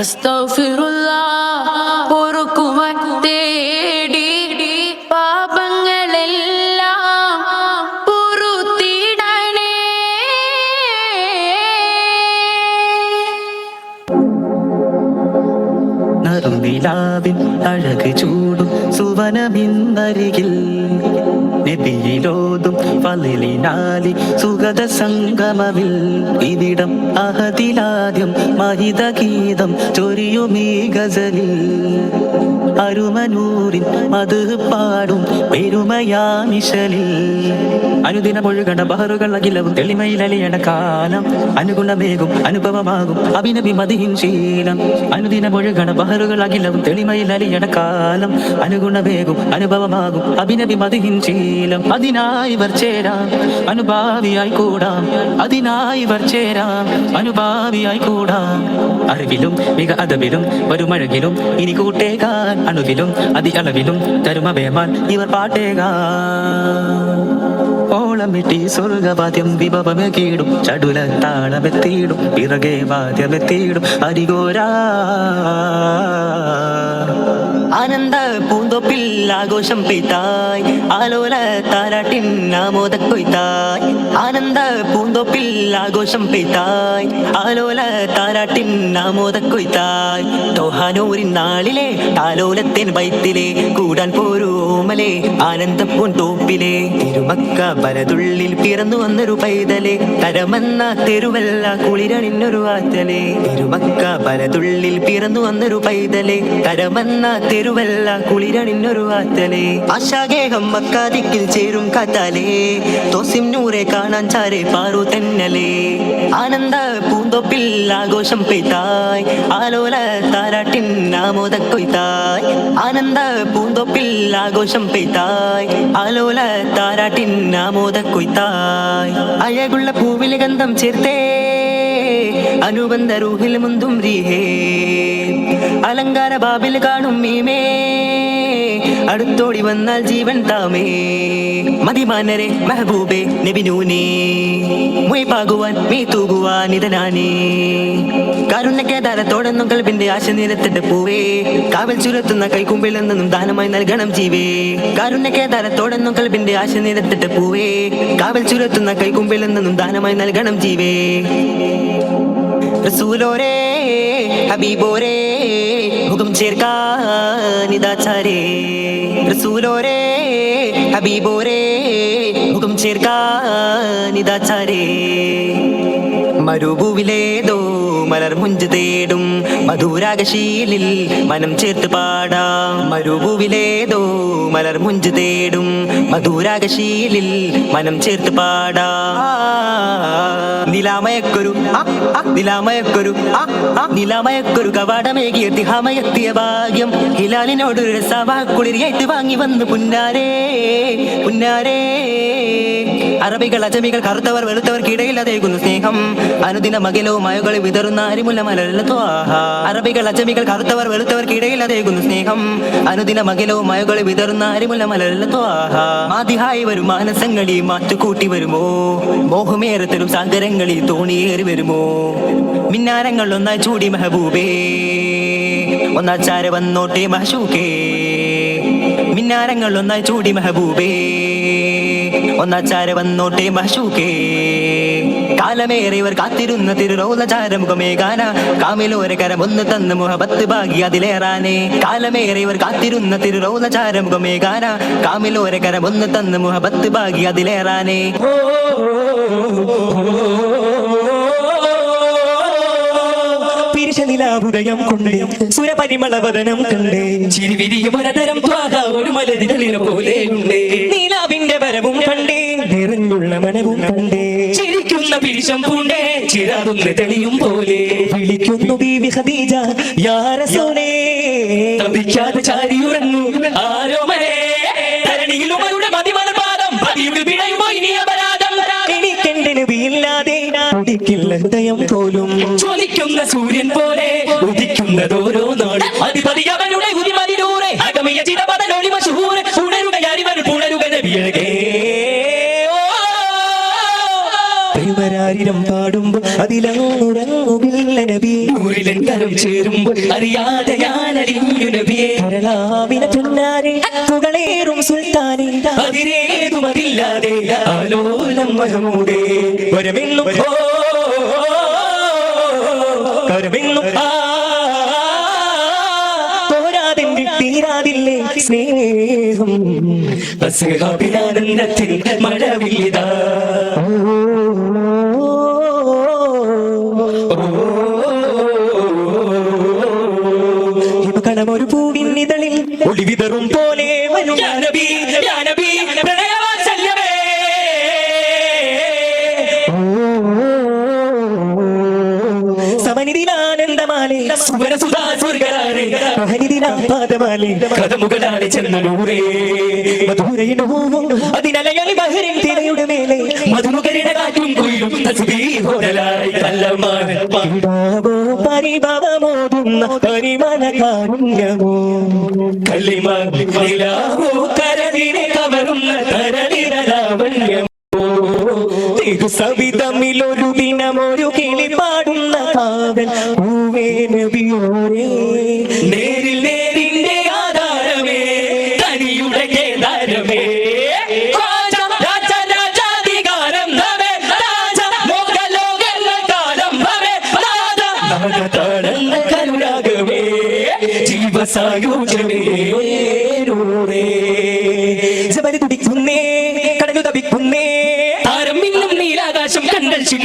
അസ്തഗ്ഫിറുല്ലാ പൊറുക്കുവാൻ തേടി പാപങ്ങളെല്ലാം പൊറുത്തിടണേ. നറുനിലാവിൻ അഴക് ചൂടും സുവനമിന്നരികിൽ. നബിയിലോതും ഫലിനാലി സുഗത സംഗമവിൽ ഇവിടം അഹതിലാദ്യം മഹിത ഗീതം ചൊരിയുമീ ഗസലിൽ. അരുമനൂരിൻ മധു പാടും പെരുമയാമിശലിൽ അനുദിന ഒഴുകണ ബഹറുകൾ അഖിലവും തെളിമയിലലിയണ കാലം അനുഗുണമേകും അനുഭവമാകും അഭിനവി മതിഹിൻ ശീലം. അനുദിന ഒഴുകണ ബഹറുകൾ അഖിലവും തെളിമയിലലിയണ കാലം അനുഗുണമേകും അനുഭവമാകും അഭിനവി മതിഹിൻ ശീലം അതിനായി ഇവർ ചേരാം. അനുഭാവിയായി കൂടാം. അതിനായി ഇവർ ചേരാം. അനുഭാവിയായി കൂടാം. അറിവിലും മിക അതവിലും വരുമഴകിലും ഇനി കൂട്ടേകാൻ അണുവിലും അതി അളവിലും തരുമവേമാൻ ഇവർ പാട്ടേകാൻ. ഓളമിട്ടി സ്വർഗവാദ്യം വിഭവമേ കീടും ചടുല താളമെത്തിയിടും. പിറകെ വാദ്യമെത്തിയിടും. അരികോരാ. ആനന്ദ പൂന്തോപ്പിൽ ആഘോഷം പെയ്തായ്. ആലോല താരാട്ടിൻ ആമോദ കൊയ്തായ്. ആനന്ദ പൂന്തോപ്പിൽ ആഘോഷം പെയ്തായ്. ആലോല താരാട്ടിൻ ആമോദ കൊയ്തായ്. തോഹാനൂരിൻ നാളിലെ താലോലത്തിൻ വൈത്തിലെ കൂടാൻ പോരൂ ഓമലെ ആനന്ദ പൂന്തോപ്പിലെ തിരുമക്ക വലതുള്ളിൽ പിറന്നു വന്നൊരു പൈതലെ. തരമെന്ന തെരുവല്ല കുളിരണിന്നൊരു ആറ്റലെ. തിരുമക്ക വലതുള്ളിൽ പിറന്നു വന്നൊരു പൈതലെ. തരമെന്ന തെരുവല്ല കുളിരണിന്നൊരു ആറ്റലേ. ആശാഗേഹം മക്കാതിക്കിൽ ചേരും കാറ്റാലേ തോസിം നൂറെ കാണാൻ ചാരെ പാറു തെന്നലേ. ആനന്ദ പൂന്തോപ്പിൽ ആഘോഷം പെയ്തായ്. ആലോല താരാട്ടിൻ ആമോദ കൊയ്ത്തായ് ആനന്ദ പൂന്തോപ്പിൽ ആഘോഷം പെയ്തായ്. ആലോല താരാട്ടിൻ ആമോദ കൊയ്ത്തായ് അഴകുള്ള പൂവിലെ ഗന്ധം ചേർത്തേ. അനുബന്ധ റൂഹിൽ മുന്തും റീഹേ അലങ്കാര ബാബിൽ കാണും മീമേ. അടുത്തോടി വന്നാൽ ജീവൻ താമേ. മതിമാനരെ മെഹബൂബെ നബിനൂനേ. മീ തൂകുവാൻ ഇതനാനേ. കാരുണ്യക്കേദാരത്തോടെന്നും കൽബിന്റെ ആശ നിരത്തിട്ട് പൂവേ. കാവൽ ചുരത്തുന്ന കൈക്കുമ്പിൽ നിന്നും ദാനമായി നൽകണം ജീവേ. കാരുണ്യക്കേദാരത്തോടെന്നും കൽബിന്റെ ആശ നിരത്തിട്ട് പൂവേ. കാവൽ ചുരത്തുന്ന കൈക്കുമ്പിൽ നിന്നും ദാനമായി നൽകണം ജീവേ. റസൂലോരേ ഹബീബോരേ മുഖം ചേർക്കാനിതാചാരേ റസൂലോരേ ഹബീബോരേ മുഖം ചേർക്കാനിതാചാരേ മരുഭൂവിലേതോ മലർ മുഞ്ച് തേടും മധുരാഗശീലിൽ മനം ചേർത്ത് പാടാം. മരുഭൂവിലേതോ മലർ മുഞ്ച് തേടും മധുരാഗശീലിൽ മനം ചേർത്ത് പാടാം. നിലാമയക്കൊരു നിലാമയക്കൊരു നിലാമയക്കൊരു കവാടമേകിയ തിഹാമയെത്തിയ ഭാഗ്യം ഹിലാലിനോടൊരു സവാ കുളിരിയായിട്ട് വാങ്ങി വന്നു. പുന്നാരേ പുന്നാരേ. അറബികൾ അജമികൾ കറുത്തവർ വെളുത്തവർ അതേകുന്നു സ്നേഹം. അനുദിന മകലോ മയകളെ വിതറുന്ന അരിമുല്ല മലരല്ല ത്വാഹ. അറബികൾ അജമികൾ കറുത്തവർ വെളുത്തവർ അതേകുന്നു സ്നേഹം. അനുദിന മകലോ മയകളെ വിതറുന്ന അരിമുല്ല മലരല്ല ത്വാഹ. മാതിഹായി വരും മാനസങ്ങളി വരുമോ? മോഹമേറത്തിലും സാഗരങ്ങളിൽ തോണിയേറി വരുമോ? മിന്നാരങ്ങൾ ഒന്നായി ചൂടി മെഹബൂബേ. ഒന്നാച്ചാര വന്നോട്ടെ മഹശൂക്കേ മിന്നാരങ്ങൾ ഒന്നായി ചൂടി മെഹബൂബേ. ഒന്നാച്ചാര വന്നോട്ടെ കാലമേറെ ഇവർ കാത്തിരുന്ന തിരുറോലചാരമുഖമേ ഗാന കാമിലോര ഒന്ന് തന്ന് മുഹബത്ത് ഭാഗി അതിലേറാനേ കാലമേറെ ഇവർ കാത്തിരുന്ന തിരുറോലചാരമുഖമേ ഗാന കാമിലോര ഒന്ന് തന്ന് മുഹബത്ത് ഭാഗി അതിലേറാനേ പിരിശനിലാവുദയം കൊണ്ടേ സുരപരിമളവദനം കണ്ടേ ചിരിവിരിയുമൊരതരം ത്വാഹ ഒരു മലതിരളിന പോലെ ഉണ്ടേ. നീലാവിന്റെ വരവും കണ്ടേ നിറഞ്ഞുള്ള മനവും കണ്ടേ ചിരിക്കുന്ന പിരിശം പൂണ്ടേ ചിരാതുന്ന തെളിയും പോലെ വിളിക്കുന്നു ബീവി ഖദീജ യാ റസൂലേ. തപിക്കാതെ ചാരിയുറങ്ങു ആരോമലേ ഹൃദയം പോലും ജ്വലിക്കുന്ന സൂര്യൻ പോലെ ഉദിക്കുന്നതോരോ നാട് അധിപതി അവരുടെ ഉരിമതിലൂടെ അകമിയ ചിരപദലൊളി മശൂര് ഉണരുക പുണരുക നബിയഴകേ. പെരുമരാരിരം പാടുമ്പോൾ അതിലങ്ങുറങ്ങുകില്ല നബി നൂറിലൻ കരം ചേരുമ്പോൾ അറിയാതെ ഞാൻ അലിഞ്ഞു നബിയെ. കരളാവിന പുകളേറും സുൽത്താനെ. ആലോലം മഹമൂദേ വരമെന്നും ഓ കരമെന്നും ആ പോരാതിന്റെ തീരാതില്ലേ സ്നേഹം? അസുഖാഭിനാനന്ദത്തിൻ മഴവില്ലിതാ ഹിമകണമൊരു സമനിധിയിലാനന്ദമാലേ സുവരസുധാ സ്വർഗരാരേ മഹനിധിനാപാദമാലേ കഥമുകളാണ് ചെന്നൂരേ മധുരയിടുമോ അതിനലയലി ബഹരിൻ തിരയുടെ മേലെ മധുമുഖരുടെ കാറ്റും കുയിലും തസ്ബീഹോരലായി കല്ലമാണ് പാടാവോ പരിഭവമോതുന്ന പരിമല കാരുണ്യമോ കല്ലിമ സവിതമിലൊരു ദിനമൊരു കിളി പാടുന്ന കാവൽ പൂവേ നേരിൽ നേരിന്റെ ആധാരമേ തനിയുടെ കേദാരമേ. രാജ, രാജ, രാജാധികാരം നവേ,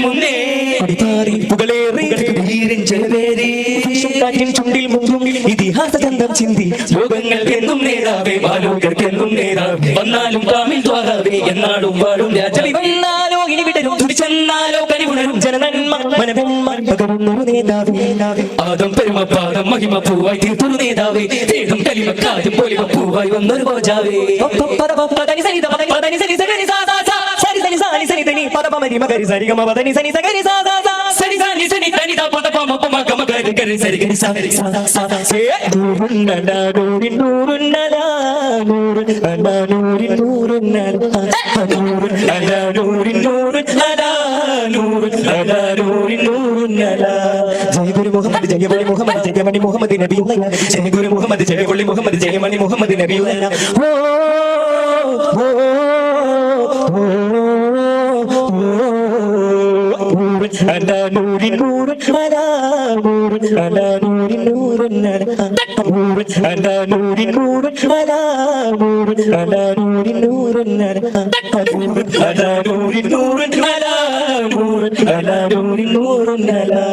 ചിമ്മുന്നേ അടിപാറി പുകളേറി വീരൻ ജലവേരി കാറ്റിൻ ചുണ്ടിൽ മുമ്പും ഇതിഹാസ ചന്തം. ചിന്തി ലോകങ്ങൾക്കെന്നും നേതാവേ ബാലോകർക്കെന്നും നേതാവേ വന്നാലും കാമിൽ ദ്വാരാവേ എന്നാളും വാഴും രാജവി. വന്നാലോ ഇനി വിടരും. തുടിച്ചെന്നാലോ കനിവുണരും ജനനന്മ മനവന്മ പകരുന്നൊരു നേതാവേ. ആദം പെരുമപ്പാദം പാദം മഹിമ പൂവായി തീർത്തൊരു നേതാവേ. തേടും കലിമക്കാരും പൊലിമ പൂവായി വന്നൊരു പോജാവേ പദനി സരിത പദനി സരി സരി സാ. സാ സാ സരി സനി സാനി സനി തനി പദ പമരി മകരി സരി ഗമ പദനി സനി സഗരി സാ സാ സാ സരി സനി സനി തനി ദ പദ പമ പമ ഗമ ഗരി ഗരി സരി ഗരി സാ ഗരി സാ സാ സാ സേ നൂറുന്നല നൂറിൻ നൂറുന്നല നൂറുന്നല നൂറിൻ നൂറുന്നല നൂറുന്നല നൂറിൻ നൂറുന്നല നൂറുന്നല നൂറിൻ നൂറുന്നല ജയ ഗുരു മുഹമ്മദ് ജയ മുഹമ്മദ് ജയമണി മുഹമ്മദ് നബി ജയ മുഹമ്മദ് ജയ മുഹമ്മദ് ജയമണി മുഹമ്മദ് നബി ഓ ഓ അലാ നൂരി നൂറ് അലാ നൂറ് അലാ നൂരി നൂറ് നൂറ് അലാ നൂരി നൂറ് അലാ നൂറ് അലാ നൂരി നൂറ് അലാ നൂരി നൂറ് അലാ നൂറ് അലാ നൂരി നൂറ് അലാ